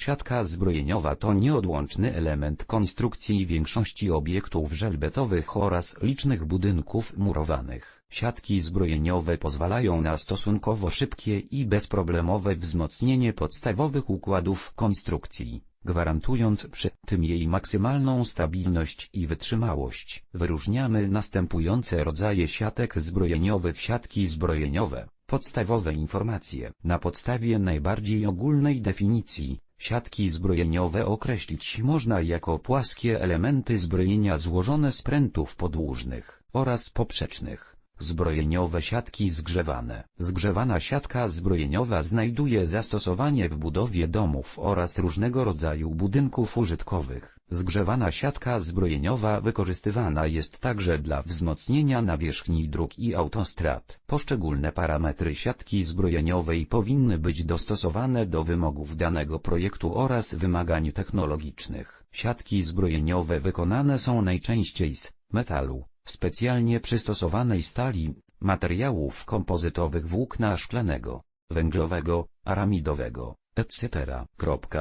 Siatka zbrojeniowa to nieodłączny element konstrukcji większości obiektów żelbetowych oraz licznych budynków murowanych. Siatki zbrojeniowe pozwalają na stosunkowo szybkie i bezproblemowe wzmocnienie podstawowych układów konstrukcji, gwarantując przy tym jej maksymalną stabilność i wytrzymałość. Wyróżniamy następujące rodzaje siatek zbrojeniowych Siatki zbrojeniowe Podstawowe informacje. Na podstawie najbardziej ogólnej definicji, siatki zbrojeniowe określić można jako płaskie elementy zbrojenia złożone z prętów podłużnych oraz poprzecznych. Zbrojeniowe siatki zgrzewane. Zgrzewana siatka zbrojeniowa znajduje zastosowanie w budowie domów oraz różnego rodzaju budynków użytkowych. Zgrzewana siatka zbrojeniowa wykorzystywana jest także dla wzmocnienia nawierzchni dróg i autostrad. Poszczególne parametry siatki zbrojeniowej powinny być dostosowane do wymogów danego projektu oraz wymagań technologicznych. Siatki zbrojeniowe wykonane są najczęściej z metalu, specjalnie przystosowanej stali, materiałów kompozytowych włókna szklanego, węglowego, aramidowego, etc.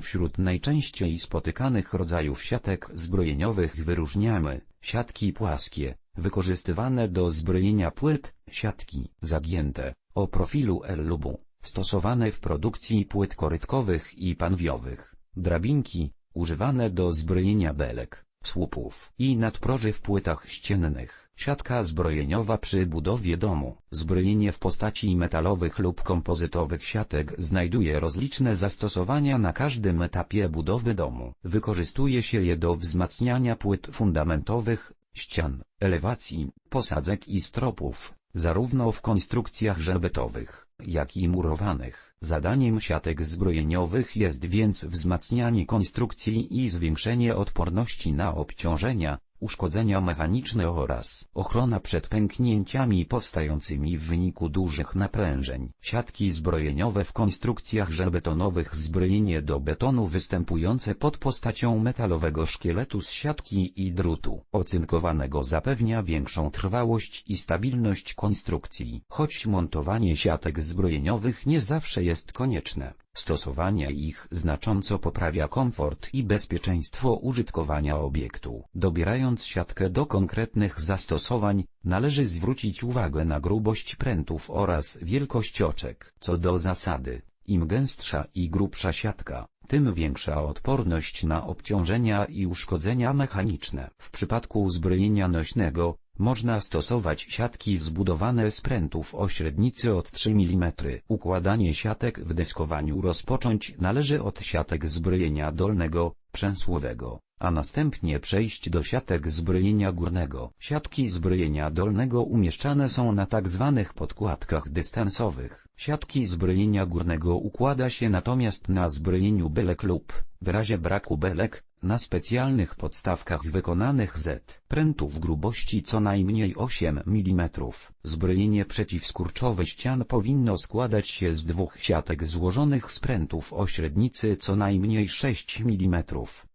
Wśród najczęściej spotykanych rodzajów siatek zbrojeniowych wyróżniamy siatki płaskie, wykorzystywane do zbrojenia płyt, siatki zagięte, o profilu L-lubu, stosowane w produkcji płyt korytkowych i panwiowych, drabinki, używane do zbrojenia belek, słupów i nadproży w płytach ściennych. Siatka zbrojeniowa przy budowie domu. Zbrojenie w postaci metalowych lub kompozytowych siatek znajduje rozliczne zastosowania na każdym etapie budowy domu. Wykorzystuje się je do wzmacniania płyt fundamentowych, ścian, elewacji, posadzek i stropów, zarówno w konstrukcjach żelbetowych, jak i murowanych. Zadaniem siatek zbrojeniowych jest więc wzmacnianie konstrukcji i zwiększenie odporności na obciążenia, uszkodzenia mechaniczne oraz ochrona przed pęknięciami powstającymi w wyniku dużych naprężeń. Siatki zbrojeniowe w konstrukcjach żelbetonowych zbrojenie do betonu występujące pod postacią metalowego szkieletu z siatki i drutu ocynkowanego zapewnia większą trwałość i stabilność konstrukcji. Choć montowanie siatek zbrojeniowych nie zawsze jest konieczne. Stosowanie ich znacząco poprawia komfort i bezpieczeństwo użytkowania obiektu. Dobierając siatkę do konkretnych zastosowań, należy zwrócić uwagę na grubość prętów oraz wielkość oczek. Co do zasady, im gęstsza i grubsza siatka, tym większa odporność na obciążenia i uszkodzenia mechaniczne. W przypadku uzbrojenia nośnego, można stosować siatki zbudowane z prętów o średnicy od 3 mm. Układanie siatek w deskowaniu rozpocząć należy od siatek zbrojenia dolnego, przęsłowego, a następnie przejść do siatek zbrojenia górnego. Siatki zbrojenia dolnego umieszczane są na tzw. Tak podkładkach dystansowych. Siatki zbrojenia górnego układa się natomiast na zbrojeniu belek lub, w razie braku belek, na specjalnych podstawkach wykonanych z prętów grubości co najmniej 8 mm. Zbrojenie przeciwskurczowe ścian powinno składać się z dwóch siatek złożonych z prętów o średnicy co najmniej 6 mm.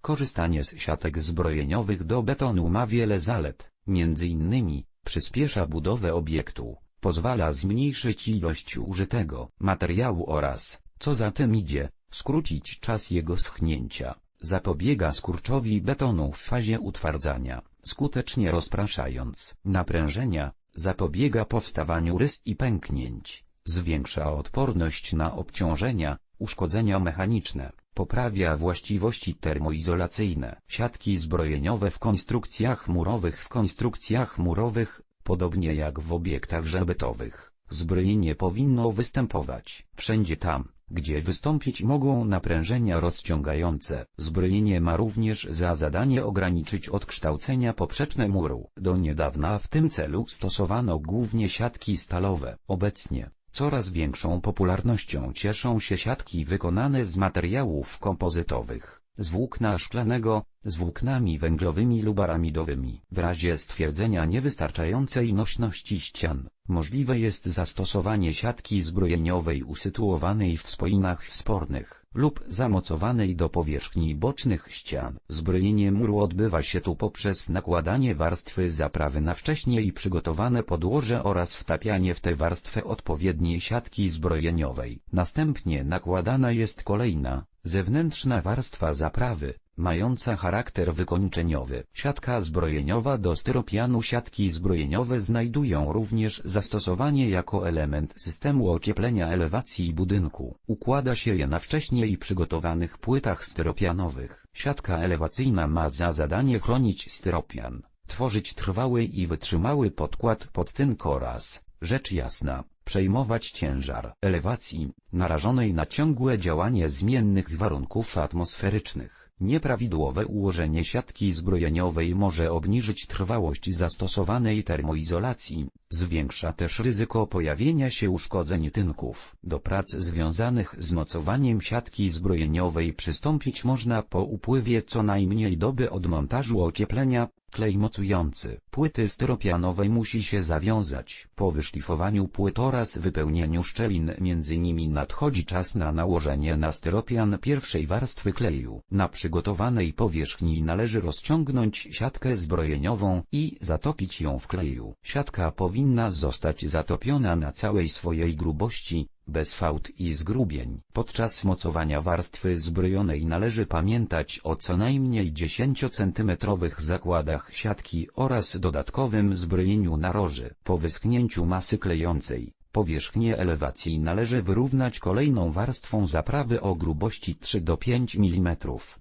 Korzystanie z siatek zbrojeniowych do betonu ma wiele zalet, między innymi, przyspiesza budowę obiektu, pozwala zmniejszyć ilość użytego materiału oraz, co za tym idzie, skrócić czas jego schnięcia. Zapobiega skurczowi betonu w fazie utwardzania, skutecznie rozpraszając naprężenia, zapobiega powstawaniu rys i pęknięć, zwiększa odporność na obciążenia, uszkodzenia mechaniczne, poprawia właściwości termoizolacyjne. Siatki zbrojeniowe w konstrukcjach murowych W konstrukcjach murowych, podobnie jak w obiektach żelbetowych, zbrojenie powinno występować wszędzie tam, gdzie wystąpić mogą naprężenia rozciągające. Zbrojenie ma również za zadanie ograniczyć odkształcenia poprzeczne muru. Do niedawna w tym celu stosowano głównie siatki stalowe. Obecnie, coraz większą popularnością cieszą się siatki wykonane z materiałów kompozytowych z włókna szklanego, z włóknami węglowymi lub aramidowymi. W razie stwierdzenia niewystarczającej nośności ścian, możliwe jest zastosowanie siatki zbrojeniowej usytuowanej w spoinach wspornych. Lub zamocowanej do powierzchni bocznych ścian. Zbrojenie muru odbywa się tu poprzez nakładanie warstwy zaprawy na wcześniej przygotowane podłoże oraz wtapianie w tę warstwę odpowiedniej siatki zbrojeniowej. Następnie nakładana jest kolejna, zewnętrzna warstwa zaprawy, mająca charakter wykończeniowy. Siatka zbrojeniowa do styropianu Siatki zbrojeniowe znajdują również zastosowanie jako element systemu ocieplenia elewacji budynku. Układa się je na wcześniej przygotowanych płytach styropianowych. Siatka elewacyjna ma za zadanie chronić styropian, tworzyć trwały i wytrzymały podkład pod tynk oraz, rzecz jasna, przejmować ciężar elewacji, narażonej na ciągłe działanie zmiennych warunków atmosferycznych. Nieprawidłowe ułożenie siatki zbrojeniowej może obniżyć trwałość zastosowanej termoizolacji, zwiększa też ryzyko pojawienia się uszkodzeń tynków. Do prac związanych z mocowaniem siatki zbrojeniowej przystąpić można po upływie co najmniej doby od montażu ocieplenia, Klej mocujący płyty styropianowej musi się zawiązać. Po wyszlifowaniu płyt oraz wypełnieniu szczelin między nimi nadchodzi czas na nałożenie na styropian pierwszej warstwy kleju. Na przygotowanej powierzchni należy rozciągnąć siatkę zbrojeniową i zatopić ją w kleju. Siatka powinna zostać zatopiona na całej swojej grubości, bez fałd i zgrubień. Podczas mocowania warstwy zbrojonej należy pamiętać o co najmniej 10-centymetrowych zakładach siatki oraz dodatkowym zbrojeniu naroży. Po wyschnięciu masy klejącej, Powierzchnię elewacji należy wyrównać kolejną warstwą zaprawy o grubości 3 do 5 mm.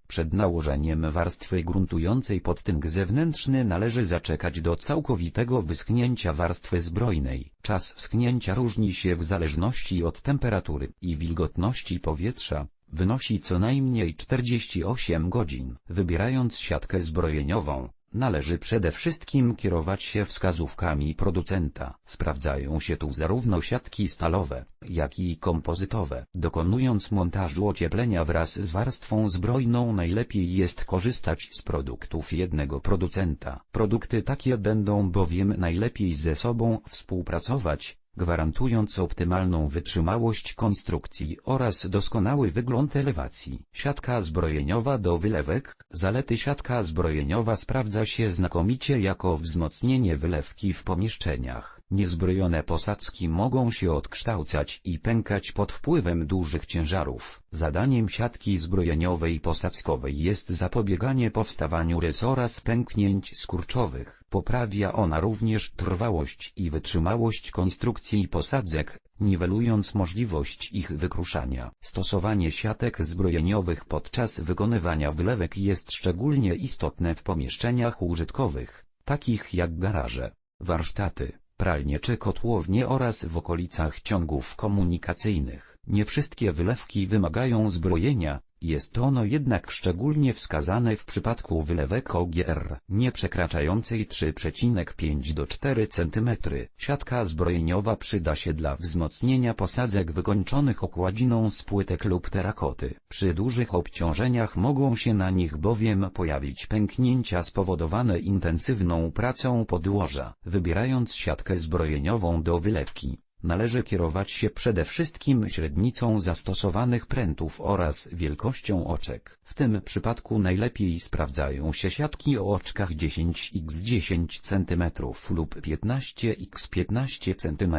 Przed nałożeniem warstwy gruntującej pod tynk zewnętrzny należy zaczekać do całkowitego wyschnięcia warstwy zbrojnej. Czas wschnięcia różni się w zależności od temperatury i wilgotności powietrza, wynosi co najmniej 48 godzin. Wybierając siatkę zbrojeniową, Należy przede wszystkim kierować się wskazówkami producenta. Sprawdzają się tu zarówno siatki stalowe, jak i kompozytowe. Dokonując montażu ocieplenia wraz z warstwą zbrojną najlepiej jest korzystać z produktów jednego producenta. Produkty takie będą bowiem najlepiej ze sobą współpracować, gwarantując optymalną wytrzymałość konstrukcji oraz doskonały wygląd elewacji. Siatka zbrojeniowa do wylewek Zalety siatka zbrojeniowa sprawdza się znakomicie jako wzmocnienie wylewki w pomieszczeniach. Niezbrojone posadzki mogą się odkształcać i pękać pod wpływem dużych ciężarów. Zadaniem siatki zbrojeniowej posadzkowej jest zapobieganie powstawaniu rys oraz pęknięć skurczowych. Poprawia ona również trwałość i wytrzymałość konstrukcji posadzek, niwelując możliwość ich wykruszania. Stosowanie siatek zbrojeniowych podczas wykonywania wylewek jest szczególnie istotne w pomieszczeniach użytkowych, takich jak garaże, warsztaty, pralnie czy kotłownie oraz w okolicach ciągów komunikacyjnych. Nie wszystkie wylewki wymagają zbrojenia, jest ono jednak szczególnie wskazane w przypadku wylewek OGR, nie przekraczającej 3,5 do 4 cm. Siatka zbrojeniowa przyda się dla wzmocnienia posadzek wykończonych okładziną z płytek lub terakoty. Przy dużych obciążeniach mogą się na nich bowiem pojawić pęknięcia spowodowane intensywną pracą podłoża. Wybierając siatkę zbrojeniową do wylewki, Należy kierować się przede wszystkim średnicą zastosowanych prętów oraz wielkością oczek. W tym przypadku najlepiej sprawdzają się siatki o oczkach 10x10 cm lub 15x15 cm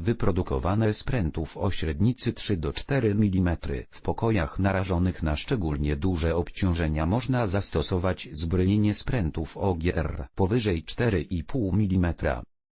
wyprodukowane z prętów o średnicy 3 do 4 mm. W pokojach narażonych na szczególnie duże obciążenia można zastosować zbrojenie z prętów OGR powyżej 4,5 mm.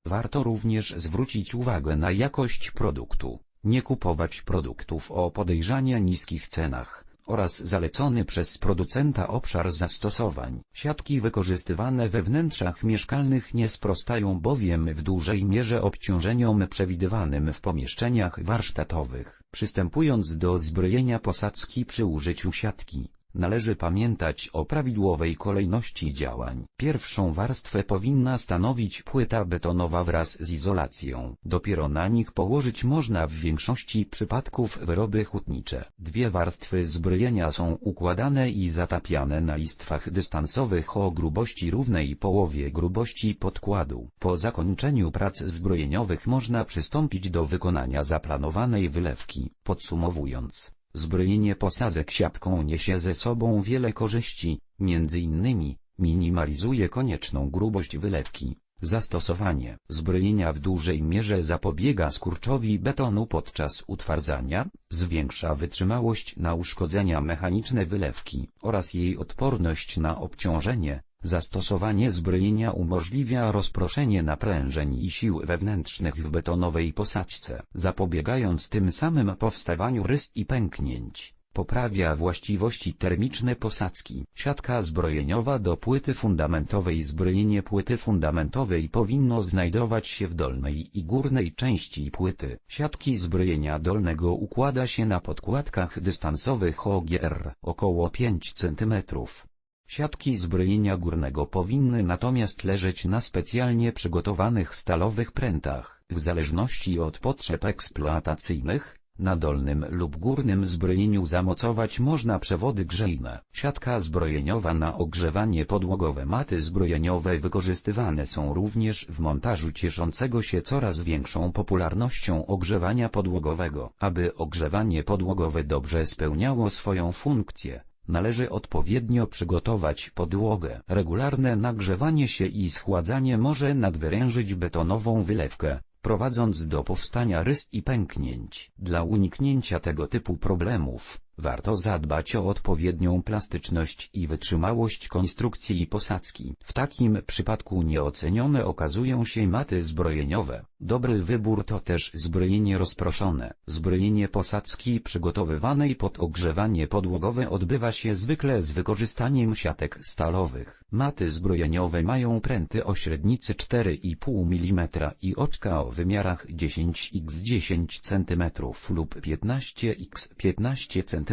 Warto również zwrócić uwagę na jakość produktu, nie kupować produktów o podejrzanie niskich cenach, oraz zalecony przez producenta obszar zastosowań. Siatki wykorzystywane we wnętrzach mieszkalnych nie sprostają bowiem w dużej mierze obciążeniom przewidywanym w pomieszczeniach warsztatowych. Przystępując do zbrojenia posadzki przy użyciu siatki, Należy pamiętać o prawidłowej kolejności działań. Pierwszą warstwę powinna stanowić płyta betonowa wraz z izolacją. Dopiero na nich położyć można w większości przypadków wyroby hutnicze. Dwie warstwy zbrojenia są układane i zatapiane na listwach dystansowych o grubości równej połowie grubości podkładu. Po zakończeniu prac zbrojeniowych można przystąpić do wykonania zaplanowanej wylewki. Podsumowując, Zbrojenie posadzek siatką niesie ze sobą wiele korzyści, między innymi, minimalizuje konieczną grubość wylewki. Zastosowanie zbrojenia w dużej mierze zapobiega skurczowi betonu podczas utwardzania, zwiększa wytrzymałość na uszkodzenia mechaniczne wylewki oraz jej odporność na obciążenie. Zastosowanie zbrojenia umożliwia rozproszenie naprężeń i sił wewnętrznych w betonowej posadzce, zapobiegając tym samym powstawaniu rys i pęknięć. Poprawia właściwości termiczne posadzki. Siatka zbrojeniowa do płyty fundamentowej Zbrojenie płyty fundamentowej powinno znajdować się w dolnej i górnej części płyty. Siatki zbrojenia dolnego układa się na podkładkach dystansowych OGR, około 5 cm. Siatki zbrojenia górnego powinny natomiast leżeć na specjalnie przygotowanych stalowych prętach. W zależności od potrzeb eksploatacyjnych, na dolnym lub górnym zbrojeniu zamocować można przewody grzejne. Siatka zbrojeniowa na ogrzewanie podłogowe Maty zbrojeniowe wykorzystywane są również w montażu cieszącego się coraz większą popularnością ogrzewania podłogowego. Aby ogrzewanie podłogowe dobrze spełniało swoją funkcję, Należy odpowiednio przygotować podłogę. Regularne nagrzewanie się i schładzanie może nadwyrężyć betonową wylewkę, prowadząc do powstania rys i pęknięć. Dla uniknięcia tego typu problemów, warto zadbać o odpowiednią plastyczność i wytrzymałość konstrukcji i posadzki. W takim przypadku nieocenione okazują się maty zbrojeniowe. Dobry wybór to też zbrojenie rozproszone. Zbrojenie posadzki przygotowywanej pod ogrzewanie podłogowe odbywa się zwykle z wykorzystaniem siatek stalowych. Maty zbrojeniowe mają pręty o średnicy 4,5 mm i oczka o wymiarach 10x10 cm lub 15x15 cm.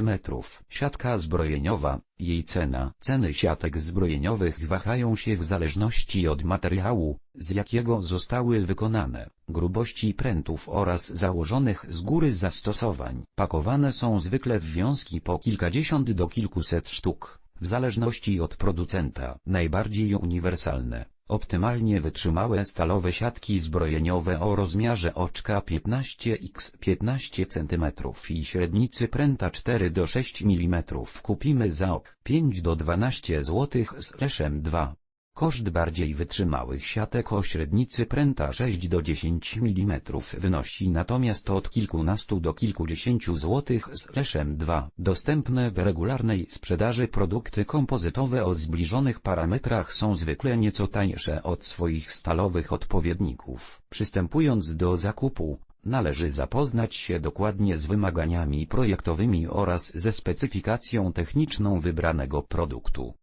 Siatka zbrojeniowa, jej cena. Ceny siatek zbrojeniowych wahają się w zależności od materiału, z jakiego zostały wykonane, grubości prętów oraz założonych z góry zastosowań. Pakowane są zwykle w wiązki po kilkadziesiąt do kilkuset sztuk, w zależności od producenta. Najbardziej uniwersalne, optymalnie wytrzymałe stalowe siatki zbrojeniowe o rozmiarze oczka 15x15 cm i średnicy pręta 4 do 6 mm kupimy za ok 5 do 12 zł z leszem 2. Koszt bardziej wytrzymałych siatek o średnicy pręta 6 do 10 mm wynosi natomiast od kilkunastu do kilkudziesięciu złotych z leszem 2. Dostępne w regularnej sprzedaży produkty kompozytowe o zbliżonych parametrach są zwykle nieco tańsze od swoich stalowych odpowiedników. Przystępując do zakupu, należy zapoznać się dokładnie z wymaganiami projektowymi oraz ze specyfikacją techniczną wybranego produktu.